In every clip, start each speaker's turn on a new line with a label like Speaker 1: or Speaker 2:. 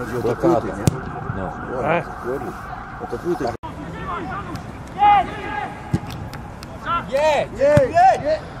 Speaker 1: Dat is takaty, nie?
Speaker 2: No.
Speaker 1: Ja. to płyty. Jest! Jest! Jest!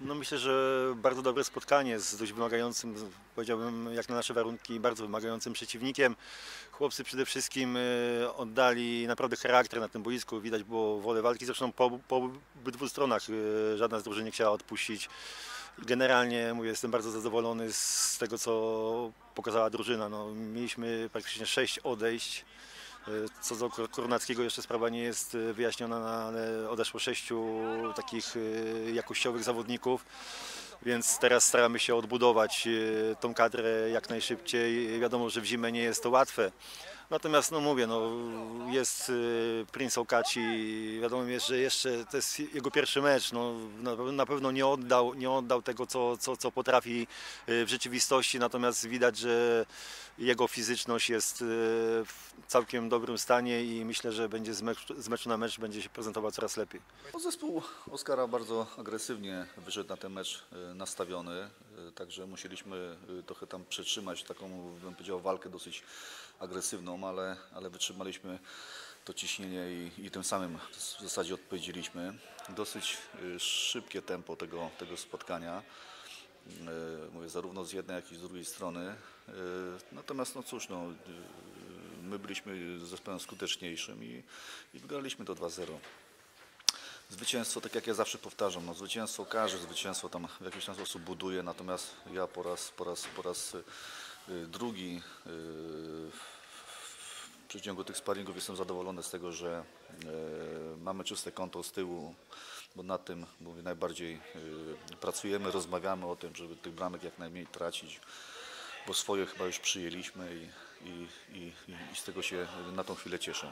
Speaker 3: No myślę, że bardzo dobre spotkanie z dość wymagającym, powiedziałbym jak na nasze warunki, bardzo wymagającym przeciwnikiem. Chłopcy przede wszystkim e, oddali naprawdę charakter na tym boisku, widać było wolę walki, zresztą po, po obydwu stronach e, żadna z drużyn nie chciała odpuścić. Generalnie mówię, jestem bardzo zadowolony z tego, co pokazała drużyna. No, mieliśmy praktycznie sześć odejść. E, Co do Kor- Kornackiego jeszcze sprawa nie jest e, wyjaśniona, no, ale odeszło sześciu takich e, jakościowych zawodników, więc teraz staramy się odbudować tą kadrę jak najszybciej. Wiadomo, że w zimę nie jest to łatwe. Natomiast no mówię, no, jest e, Prince Okaci, wiadomo jest, że jeszcze to jest jego pierwszy mecz, no, na, pewno nie oddał, nie oddał tego, co, co, co potrafi e, w rzeczywistości, natomiast widać, że jego fizyczność jest e, w całkiem dobrym stanie i myślę, że będzie z meczu, z meczu na mecz będzie się prezentował coraz lepiej.
Speaker 4: Zespół Oskara bardzo agresywnie wyszedł na ten mecz nastawiony, także musieliśmy e, trochę tam przetrzymać taką, bym powiedział, walkę dosyć agresywną, ale, ale wytrzymaliśmy to ciśnienie i, i tym samym w zasadzie odpowiedzieliśmy. Dosyć e, szybkie tempo tego, tego spotkania, e, mówię, zarówno z jednej, jak i z drugiej strony. Natomiast no cóż, no, my byliśmy zespołem skuteczniejszym i, i wygraliśmy to 2-0. Zwycięstwo, tak jak ja zawsze powtarzam, no, zwycięstwo każe, zwycięstwo tam w jakiś tam sposób buduje, natomiast ja po raz, po raz, po raz y, drugi y, w przeciągu tych sparingów jestem zadowolony z tego, że y, mamy czyste konto z tyłu, bo nad tym mówię, najbardziej pracujemy, rozmawiamy o tym, żeby tych bramek jak najmniej tracić, bo swoje chyba już przyjęliśmy i, i, i, i z tego się na tą chwilę cieszę.